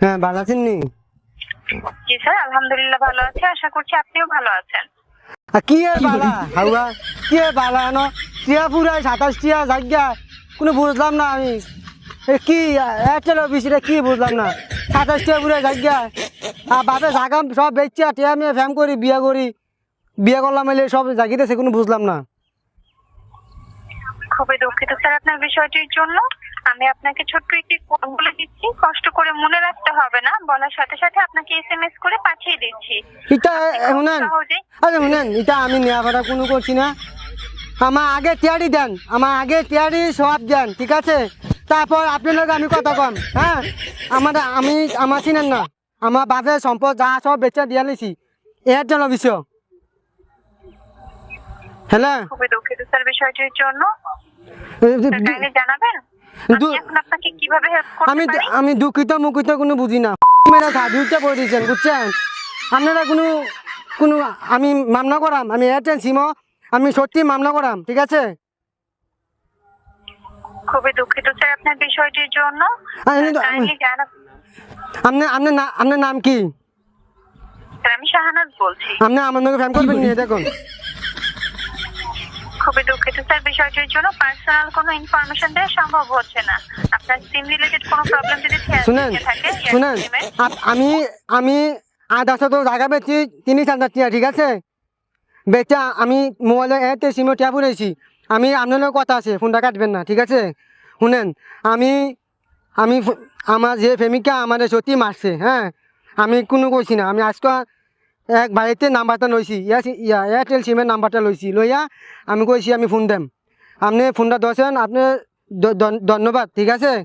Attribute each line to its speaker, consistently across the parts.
Speaker 1: হ্যাঁ ভালো আছেন নি?
Speaker 2: জি স্যার আলহামদুলিল্লাহ ভালো আছি আশা করছি আপনিও ভালো আছেন।
Speaker 1: আর কি এ বালা হাউয়া কি এ বালা ন টিয়া পুরাই সাতাশ টিয়া জায়গা কোনো বুঝলাম না আমি। এ কি এয়ারটেল অফিস এটা কি বুঝলাম না। সাতাশ টিয়া পুরাই জায়গা আর বাপে জাগা সব বেচছি আর টিয়া মেয়ে ফ্যাম করি বিয়া করি। বিয়া করলাম এলে সব জাগিতেছে কোনো বুঝলাম না।
Speaker 2: খুবই দুঃখিত স্যার আপনার বিষয়টির জন্য। আমি আপনাকে ছোট্ট একটি কোড বলে দিচ্ছি। কষ্ট করে মনে রাখতে হবে না। বলার সাথে সাথে আপনাকে এসএমএস করে পাঠিয়ে দিচ্ছি।
Speaker 1: এটা শুনেন। আরে শুনেন এটা আমি নেওয়া ভাড়া কোনো করছি না। আমার আগে টিয়ারি দেন। আমার আগে টিয়ারি সব দেন ঠিক আছে? তারপর আপনার আমি কথা কম হ্যাঁ? আমার আমি আমার চিনেন না। আমার বাপের সম্পদ যা সব বেচে দিয়া লিছি। এর জন্য বিষয়। হ্যালো?
Speaker 2: খুবই দুঃখিত স্যার বিষয়টির জন্য। জানাবেন? আমি এখন আপনাকে কীভাবে হেল্প করতে
Speaker 1: আমি দুঃখিত মুখিত কোনো বুঝি না। মেরা সার্ভিসটা করে দিয়েছেন বুঝছেন? আপনারা কোনো কোনো আমি মামলা করাম আমি এয়ারটেল সিমও আমি সত্যি মামলা করাম ঠিক আছে?
Speaker 2: খুবই দুঃখিত স্যার আপনার বিষয়টির জন্য।
Speaker 1: না নাম কি?
Speaker 2: আমি শাহানাজ বলছি।
Speaker 1: আপনি আমার নাকি ফ্যান করবেন নিয়ে দেখুন।
Speaker 2: খুবই দুঃখিত স্যার বিষয়টির জন্য পার্সোনাল কোনো ইনফরমেশন দেওয়া সম্ভব হচ্ছে না। আপনার সিম রিলেটেড কোনো প্রবলেম যদি
Speaker 1: শুনেন
Speaker 2: থাকে
Speaker 1: শুনেন আমি আমি আধা তো জায়গা বেচি তিরিশ হাজার টাকা ঠিক আছে? বেচা আমি মোবাইলে এতে সিমে ট্যাপ উড়েছি আমি আপনারও কথা আছে ফোনটা কাটবেন না ঠিক আছে? শুনেন আমি আমি আমার যে প্রেমিকা আমাদের সত্যি মারছে হ্যাঁ? আমি কোনো কইছি না আমি আজকে এক বাড়িতে নাম্বারটা লইছি। ইয়া ইয়া এয়ারটেল সিমের নাম্বারটা লইছি। লইয়া আমি কইছি আমি ফোন দেম। আপনি ফোনটা দছেন আপনি ধন- ধন্যবাদ ঠিক আছে?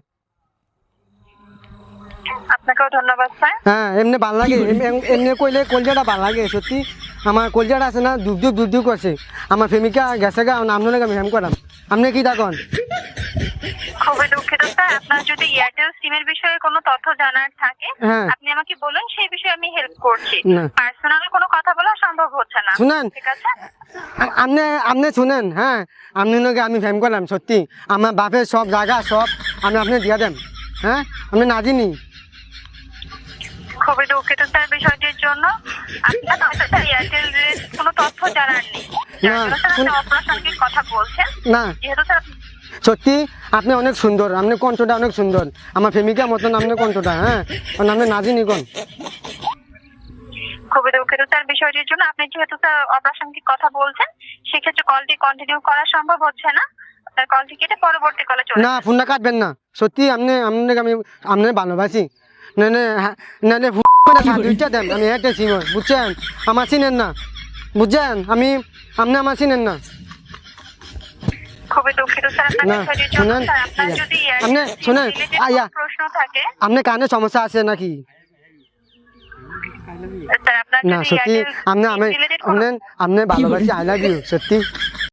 Speaker 2: আপনাকেও ধন্যবাদ স্যার।
Speaker 1: হ্যাঁ এমনি ভালো লাগে। এম- এম- এমনি কইলে কলজাটা ভালো লাগে সত্যি। আমার কলজাটা আছে না দুধ দুধ দুধ করছে। আমার প্রেমিকা গেছে গা আপনার আমি হেম করাম। আপনি কি থাকুন
Speaker 2: খুবই দুঃখিত স্যার। আপনার যদি এয়ারটেল সিমের বিষয়ে কোনো তথ্য জানার থাকে
Speaker 1: হ্যাঁ।
Speaker 2: আপনি আমাকে বলুন সেই বিষয়ে আমি হেল্প করছি।
Speaker 1: না।
Speaker 2: পার্সোনাল কোনো কথা বলা সম্ভব হচ্ছে না।
Speaker 1: শুনেন।
Speaker 2: ঠিক আছে?
Speaker 1: আ- আপনি আপনি শুনেন হ্যাঁ। আপনি নাকি আমি ফেম করলাম সত্যি। আমার বাপের সব জায়গা সব আমি আপনি দিয়ে দেন হ্যাঁ? আপনি না জিনি
Speaker 2: খুবই দুঃখিত স্যার বিষয়টির জন্য। আপনার হয়তো স্যার এয়ারটেল কোনো তথ্য জানার নেই যার জন্য স্যার আপনি
Speaker 1: শুন-
Speaker 2: অপ্রাসঙ্গিক কথা বলছেন।
Speaker 1: না।
Speaker 2: যেহেতু স্যার
Speaker 1: সত্যি? আপনি অনেক সুন্দর। আপনি কণ্ঠটা অনেক সুন্দর। আমার প্রেমিকা মতন আপনি কণ্ঠটা হ্যাঁ? কারণ আপনি না জিনি কোন?
Speaker 2: খুবই দুঃখিত স্যার বিষয়টির জন্য। আপনি যেহেতু স্যার অপ্রাসঙ্গিক কথা বলছেন সেক্ষেত্রে কলটি কন্টিনিউ করা সম্ভব হচ্ছে না। আপনার কলটি কেটে পরবর্তী কলে চলে
Speaker 1: না ফোনটা কাটবেন না। সত্যি আপনি আপনাকে আমি আপনার ভালোবাসি। হ্যাঁ, মানে সার্ভিসটা দেন। আমি একটা বুঝছেন? আমার চিনেন না। বুঝছেন? আমি আপনি আমার চিনেন না।
Speaker 2: খুবই
Speaker 1: শুনেন, আপনি শুনেন, আয়া। আপনার কানে সমস্যা আছে নাকি? না সত্যি আপনি আমি আপনি আপনি ভালোবাসি আই লাভ ইউ সত্যি।